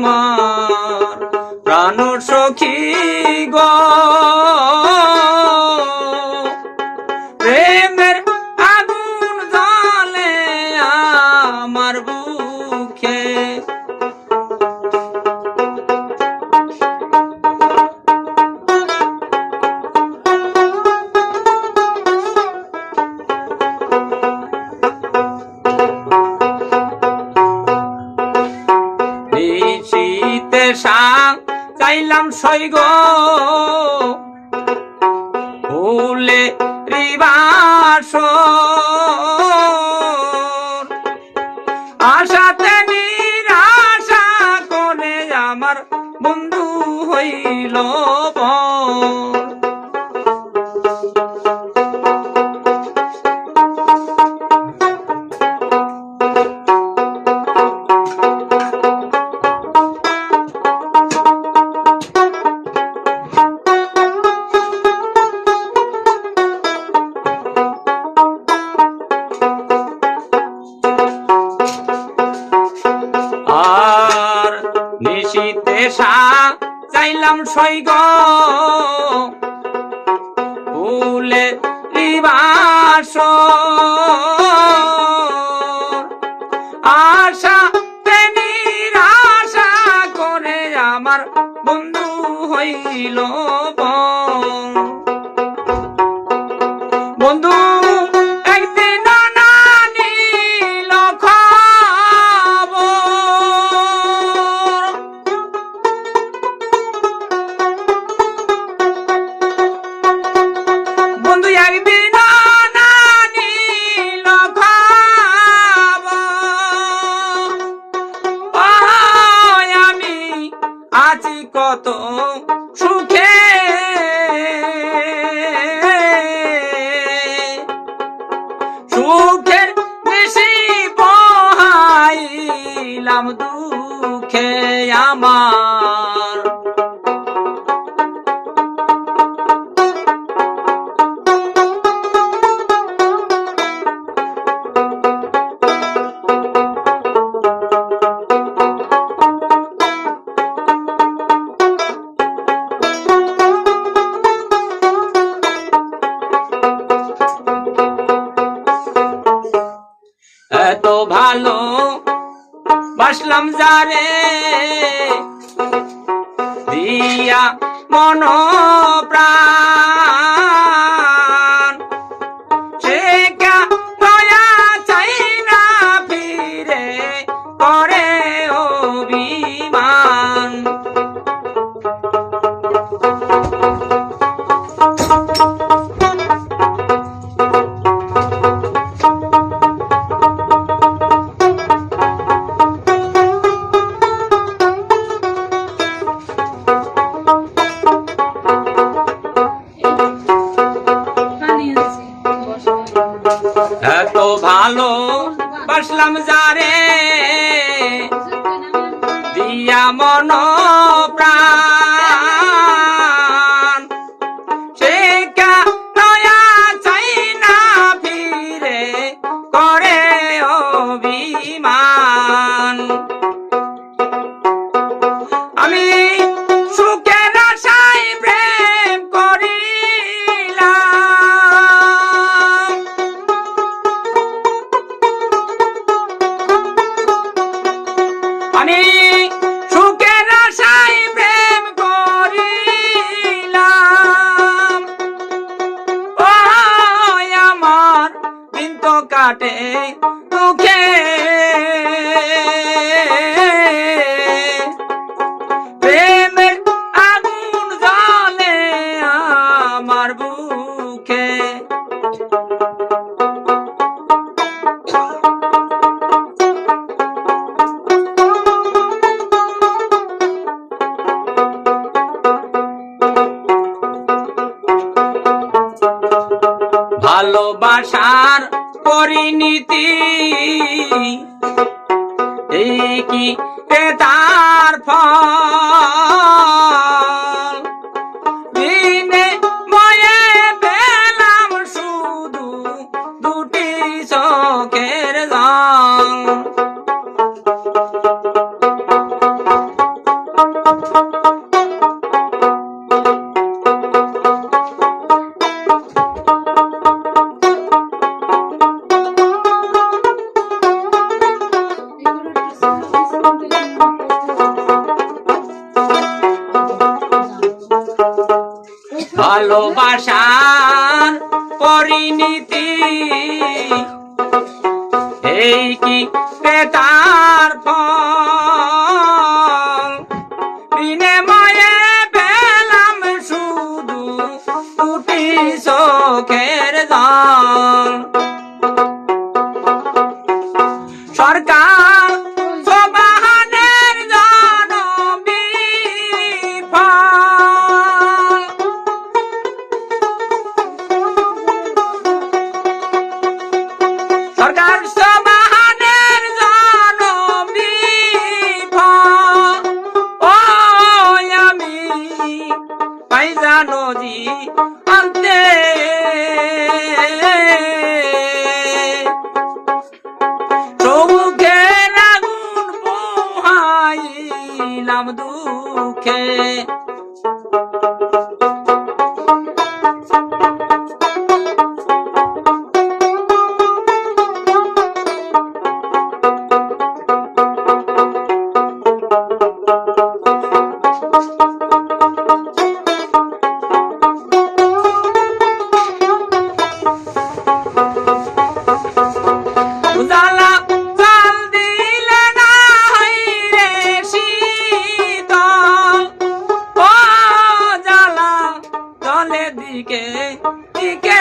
আমার প্রাণ সখী গো। পাইলাম সৈগ ফুলে রিবাস। পেশা চাইলাম আশা আশা করে আমার বন্ধু হইল বন্ধু ভালো। বাসলাম যারে দিয়া মন প্রাণ সালাম যারে। দিয়া মন প্রাণ। I think. পরিণীতি। এই কি তার ফল? ভালোবাসার পরিণীতি এই কি পেতার ফল? কে কে